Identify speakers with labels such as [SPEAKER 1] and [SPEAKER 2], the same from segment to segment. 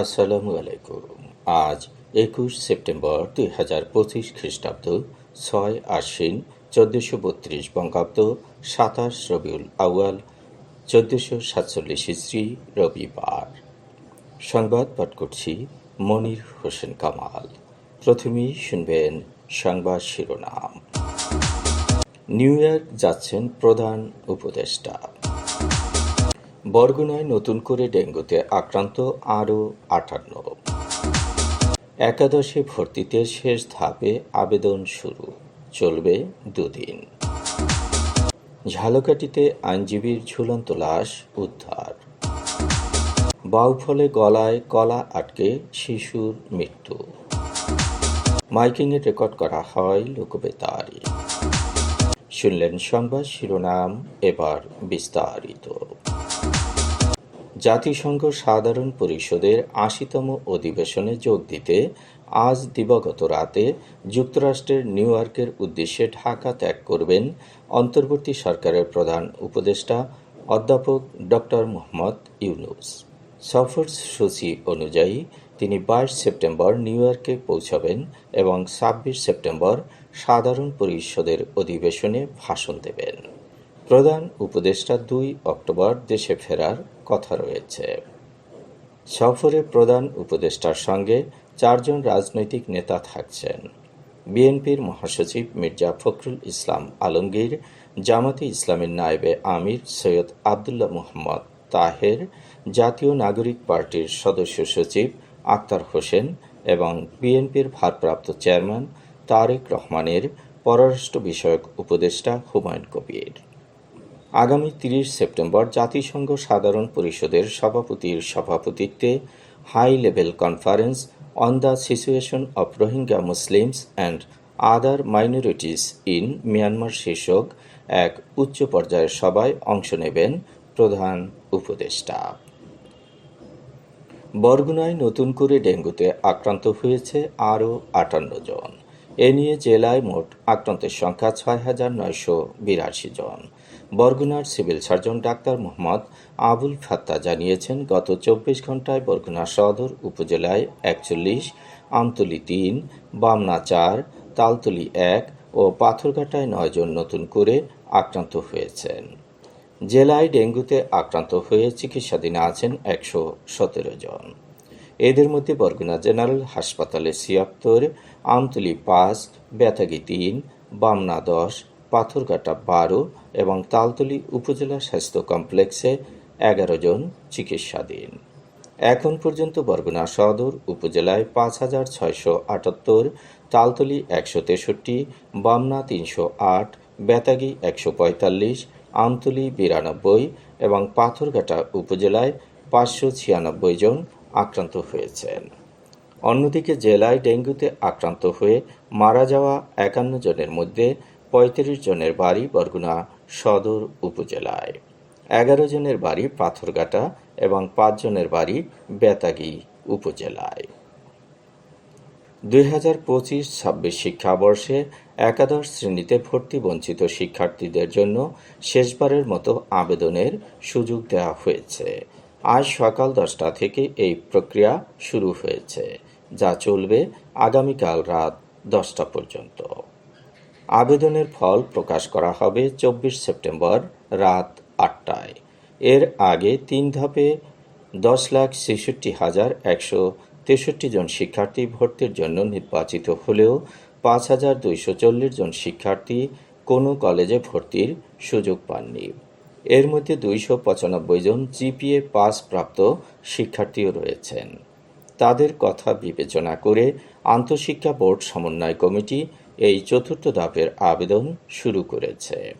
[SPEAKER 1] আসসালামু আলাইকুম আজ একুশ সেপ্টেম্বর দুই হাজার পঁচিশ খ্রিস্টাব্দ, ছয় আশ্বিন, চোদ্দশো বত্রিশ বঙ্গাব্দ, সাতাশ রবিউল আউয়াল, চোদ্দশো সাতচল্লিশ ইস্রি, রবিবার। সংবাদ পাঠ করছি মনির হোসেন কামাল। প্রথমেই শুনবেন সংবাদ শিরোনাম। নিউ ইয়র্ক যাচ্ছেন প্রধান উপদেষ্টা। বরগুনায় নতুন করে ডেঙ্গুতে আক্রান্ত আরও আটান্ন। একাদশে ভর্তিতে শেষ ধাপে আবেদন শুরু। চলবে দুদিন। ঝালকাটিতে আইনজীবীর ঝুলন্ত লাশ উদ্ধার। বাউফলে গলায় কলা আটকে শিশুর মৃত্যু। মাইকিংয়ে রেকর্ড করা হয় লোকবেতারি। শুনলেন সংবাদ শিরোনাম এবার বিস্তারিত। জাতিসংঘ সাধারণ পরিষদের আশিতম অধিবেশনে যোগ দিতে আজ দিবাগত রাতে যুক্তরাষ্ট্রের নিউ ইয়র্কের উদ্দেশ্যে ঢাকা ত্যাগ করবেন অন্তর্বর্তী সরকারের প্রধান উপদেষ্টা অধ্যাপক ডক্টর মোহাম্মদ ইউনুস। সফরসূচি অনুযায়ী তিনি বাইশ সেপ্টেম্বর নিউ ইয়র্কে পৌঁছাবেন এবং ছাব্বিশ সেপ্টেম্বর সাধারণ পরিষদের অধিবেশনে ভাষণ দেবেন। প্রধান উপদেষ্টা দুই অক্টোবর দেশে ফেরার কথা রয়েছে। সফরে প্রধান উপদেষ্টার সঙ্গে চারজন রাজনৈতিক নেতা থাকছেন। বিএনপির মহাসচিব মির্জা ফখরুল ইসলাম আলমগীর, জামাতে ইসলামের নায়েবে আমির সৈয়দ আবদুল্লাহ মোহাম্মদ তাহের, জাতীয় নাগরিক পার্টির সদস্য সচিব আক্তার হোসেন এবং বিএনপির ভারপ্রাপ্ত চেয়ারম্যান তারেক রহমানের পররাষ্ট্র বিষয়ক উপদেষ্টা হুমায়ুন কবির। আগামী তিরিশ সেপ্টেম্বর জাতিসংঘ সাধারণ পরিষদের সভাপতির সভাপতিত্বে high level conference on the situation of Rohingya Muslims and other minorities in Myanmar শীর্ষক এক উচ্চ পর্যায়ের সভায় অংশ নেবেন প্রধান উপদেষ্টা। বরগুনায় নতুন করে ডেঙ্গুতে আক্রান্ত হয়েছে আরও আটান্ন জন। এ নিয়ে জেলায় মোট আক্রান্তের সংখ্যা ছয় হাজার নয়শো বিরাশি জন। বরগুনার civil surgeon doctor Mohammad Abul Fatta জানিয়েছেন, গত চব্বিশ ঘন্টায় বরগুনা সদর উপজেলায় একচল্লিশ, আমতলি তিন, বামনা চার, তালতলি এক ও পাথরঘাটায় নয়জন নতুন করে আক্রান্ত হয়েছেন। জেলায় ডেঙ্গুতে আক্রান্ত হয়ে চিকিৎসাধীনে আছেন একশো সতেরো জন। এদের মধ্যে বরগুনা জেনারেল হাসপাতালে ছিয়াত্তর আমতলি পাঁচ, বেতাগি তিন, বামনা দশ পাথরঘাটা বারো এবং তালতলি উপজেলা স্বাস্থ্য কমপ্লেক্সে এগারো জন চিকিৎসাধীন। এখন পর্যন্ত বরগুনা সদর উপজেলায় পাঁচ হাজার ছয়শো আটাত্তর, তালতলি একশো তেষট্টি, বামনা তিনশো আট, বেতাগি একশো পঁয়তাল্লিশ, আমতলি বিরানব্বই এবং পাথরঘাটা উপজেলায় পাঁচশো ছিয়ানব্বই জন আক্রান্ত হয়েছেন। অন্যদিকে জেলায় ডেঙ্গুতে আক্রান্ত হয়ে মারা যাওয়া একান্ন জনের মধ্যে পঁয়ত্রিশ জনের বাড়ি বরগুনা সদর উপজেলায়। এগারো জনের বাড়ি পাথরঘাটা এবং পাঁচ জনের বাড়ি বেতাগি উপজেলায়। দুই হাজার পঁচিশ ছাব্বিশ শিক্ষাবর্ষে একাদশ শ্রেণীতে ভর্তি বঞ্চিত শিক্ষার্থীদের জন্য শেষবারের মতো আবেদনের সুযোগ দেওয়া হয়েছে। আজ সকাল দশটা থেকে এই প্রক্রিয়া শুরু হয়েছে, যা চলবে আগামীকাল রাত দশটা পর্যন্ত। আবেদনের ফল প্রকাশ করা হবে চব্বিশ সেপ্টেম্বর রাত আটটায়। এর আগে তিন ধাপে দশ লাখ ছেষট্টি হাজার একশো তেষট্টি জন শিক্ষার্থী ভর্তির জন্য নির্বাচিত হলেও পাঁচ হাজার দুইশো চল্লিশ জন শিক্ষার্থী কোনো কলেজে ভর্তির সুযোগ পাননি। এর মধ্যে দুইশো পঁচানব্বই জন জিপিএ পাস প্রাপ্ত শিক্ষার্থীও রয়েছেন। তাদের কথা বিবেচনা করে আন্তঃশিক্ষা বোর্ড সমন্বয় কমিটি এই চতুর্থ ধাপের আবেদন শুরু করেছে।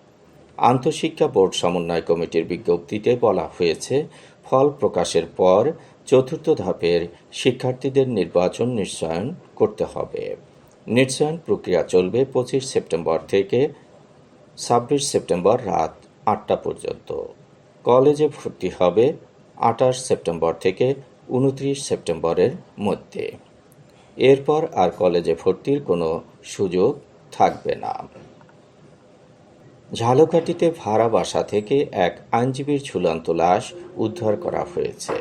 [SPEAKER 1] আন্তঃশিক্ষা বোর্ড সমন্বয় কমিটির বিজ্ঞপ্তিতে বলা হয়েছে, ফল প্রকাশের পর চতুর্থ ধাপের শিক্ষার্থীদের নির্বাচন নিশ্চয়ন করতে হবে। নিশ্চয়ন প্রক্রিয়া চলবে পঁচিশ সেপ্টেম্বর থেকে ছাব্বিশ সেপ্টেম্বর রাত আটটা পর্যন্ত। কলেজে ভর্তি হবে আঠাশ সেপ্টেম্বর থেকে উনত্রিশ সেপ্টেম্বরের মধ্যে। এরপর আর কলেজে ভর্তির কোনো সুযোগ থাকবে না। ঝালকাঠিতে ভাড়া বাসা থেকে এক আইনজীবীর ঝুলন্ত লাশ উদ্ধার করা হয়েছে।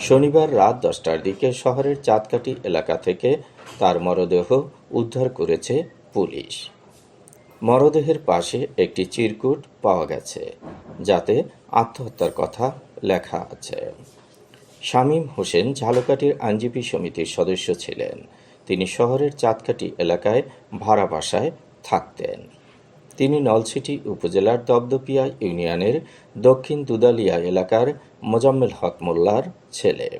[SPEAKER 1] শনিবার রাত দশটার দিকে শহরের চাঁদকাটি এলাকা থেকে তার মরদেহ উদ্ধার করেছে পুলিশ। মরদেহের পাশে একটি চিরকুট পাওয়া গেছে, যাতে আত্মহত্যার কথা লেখা আছে। শামীম হোসেন ঝালকাঠির আইনজীবী সমিতির সদস্য ছিলেন। তিনি শহরের চাঁদকাটি এলাকায় ভাড়া বাসায় থাকতেন। তিনি নলছিটি উপজেলার দবদপিয়া ইউনিয়নের দক্ষিণ দুদালিয়া এলাকার মোজাম্মেল হক মোল্লার ছেলে।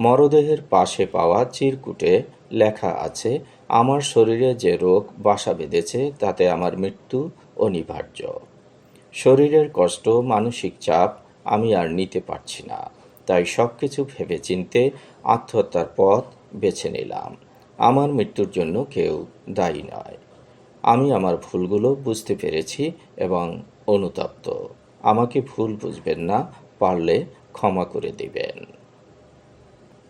[SPEAKER 1] মরদেহের পাশে পাওয়া চিরকুটে লেখা আছে, আমার শরীরে যে রোগ বাসা বেঁধেছে, তাতে আমার মৃত্যু অনিবার্য। শরীরের কষ্ট, মানসিক চাপ আমি আর নিতে পারছি না। তাই সব কিছু ভেবে চিনতে আত্মহত্যার পথ বেছে নিলাম। আমার মৃত্যুর জন্য কেউ দায়ী নয়। আমি আমার ভুলগুলো বুঝতে পেরেছি এবং অনুতপ্ত। আমাকে ভুল বুঝবেন না, পারলে ক্ষমা করে দিবেন।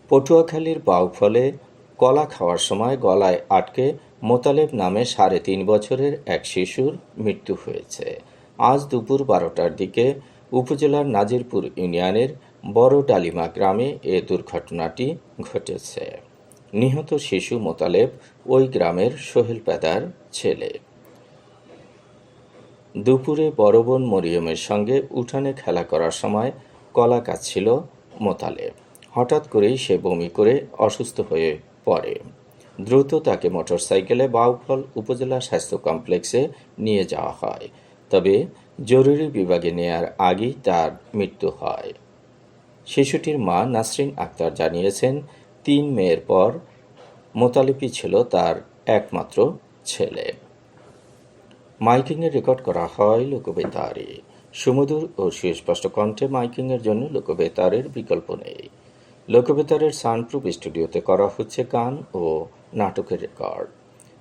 [SPEAKER 1] পটুয়াখালীর বাউফলে কলা খাওয়ার সময় গলায় আটকে মোতালেব নামে সাড়ে তিন বছরের এক শিশুর মৃত্যু হয়েছে। আজ দুপুর বারোটার দিকে উপজেলার নাজিরপুর ইউনিয়নের বড় ডালিমা গ্রামে এ দুর্ঘটনাটি ঘটেছে। নিহত শিশু মোতালেব ওই গ্রামের সোহেল পেদার ছেলে। দুপুরে বড় বোন মরিয়মের সঙ্গে উঠানে খেলা করার সময় কলা কাটছিল মোতালেব। হঠাৎ করেই সে বমি করে অসুস্থ হয়ে পড়ে। দ্রুত তাকে মোটরসাইকেলে বাউফল উপজেলা স্বাস্থ্য কমপ্লেক্সে নিয়ে যাওয়া হয়। তবে জরুরি বিভাগে নেয়ার আগেই তার মৃত্যু হয়। শিশুটির মা নাসরিন আক্তার জানিয়েছেন, তিন মেয়ের পর মোতালিপি ছিল তার একমাত্র ছেলে। মাইকিংয়ে রেকর্ড করা হয় লোকবেতারে। সুমধুর ও সুস্পষ্ট কণ্ঠে মাইকিংয়ের জন্য লোকবেতারের বিকল্প নেই। লোকবেতারের সানপ্রুফ স্টুডিওতে করা হচ্ছে গান ও নাটকের রেকর্ড।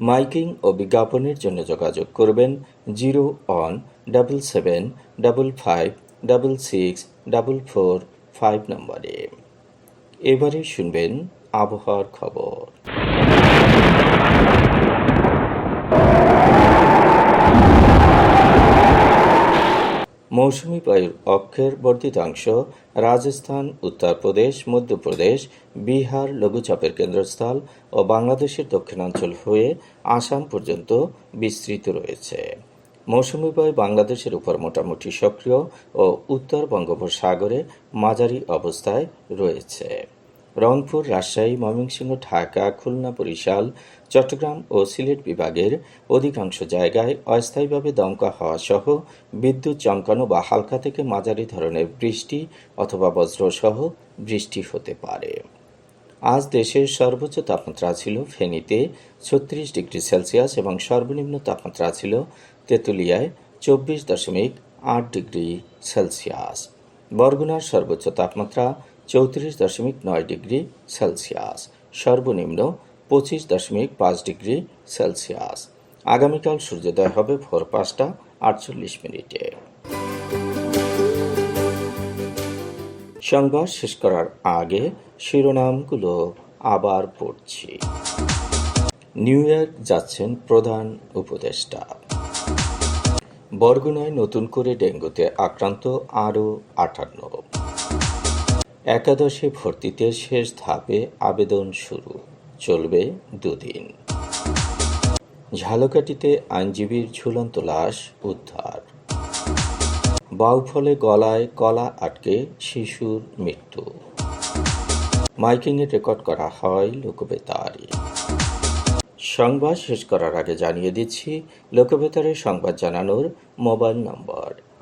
[SPEAKER 1] মাইকিং ও বিজ্ঞাপনের জন্য যোগাযোগ করবেন zero one double seven double five double six double four five নম্বরে। এবারে শুনবেন আবহাওয়ার খবর। মৌসুমি বায়ুর অক্ষের বর্ধিতাংশ রাজস্থান উত্তরপ্রদেশ মধ্যপ্রদেশ বিহার, লঘুচাপের কেন্দ্রস্থল ও বাংলাদেশের দক্ষিণাঞ্চল হয়ে আসাম পর্যন্ত বিস্তৃত রয়েছে। মৌসুমি বায়ু বাংলাদেশের উপর মোটামুটি সক্রিয় ও উত্তর বঙ্গোপসাগরে মাঝারি অবস্থায় রয়েছে। রংপুর, রাজশাহী, ময়মনসিংহ, ঢাকা, খুলনা, বরিশাল, চট্টগ্রাম ও সিলেট বিভাগের অধিকাংশ জায়গায় অস্থায়ীভাবে দমকা হওয়া সহ বিদ্যুৎ চমকানো বা হালকা থেকে মাঝারি ধরনের বৃষ্টি অথবা বজ্রসহ বৃষ্টি হতে পারে। আজ দেশের সর্বোচ্চ তাপমাত্রা ছিল ফেনীতে ছত্রিশ ডিগ্রি সেলসিয়াস এবং সর্বনিম্ন তাপমাত্রা ছিল তেঁতুলিয়ায় চব্বিশ দশমিক আট ডিগ্রি সেলসিয়াস। বরগুনার সর্বোচ্চ তাপমাত্রা চৌত্রিশ দশমিক নয় ডিগ্রি সেলসিয়াস। সর্বনিম্ন পঁচিশ দশমিক পাঁচ ডিগ্রি সেলসিয়াস। আগামীকাল সূর্যোদয় হবে ভোর পাঁচটা আটচল্লিশ মিনিটে। সংবাদ শেষ করার আগে শিরোনামগুলো আবার পড়ছি। নিউ ইয়র্ক যাচ্ছেন প্রধান উপদেষ্টা। বরগুনায় নতুন করে ডেঙ্গুতে আক্রান্ত আরও আটান্ন। একাদশে ভর্তিতে শেষ ধাপে আবেদন শুরু। চলবে দুদিন। ঝালকাটিতে আইনজীবীর ঝুলন্ত লাশ উদ্ধার। বাউফলে গলায় কলা আটকে শিশুর মৃত্যু। মাইকিংয়ে রেকর্ড করা হয় লোকবেতারে। সংবাদ শেষ করার আগে জানিয়ে দিচ্ছি, লোকবেতারে সংবাদ জানানোর মোবাইল নম্বর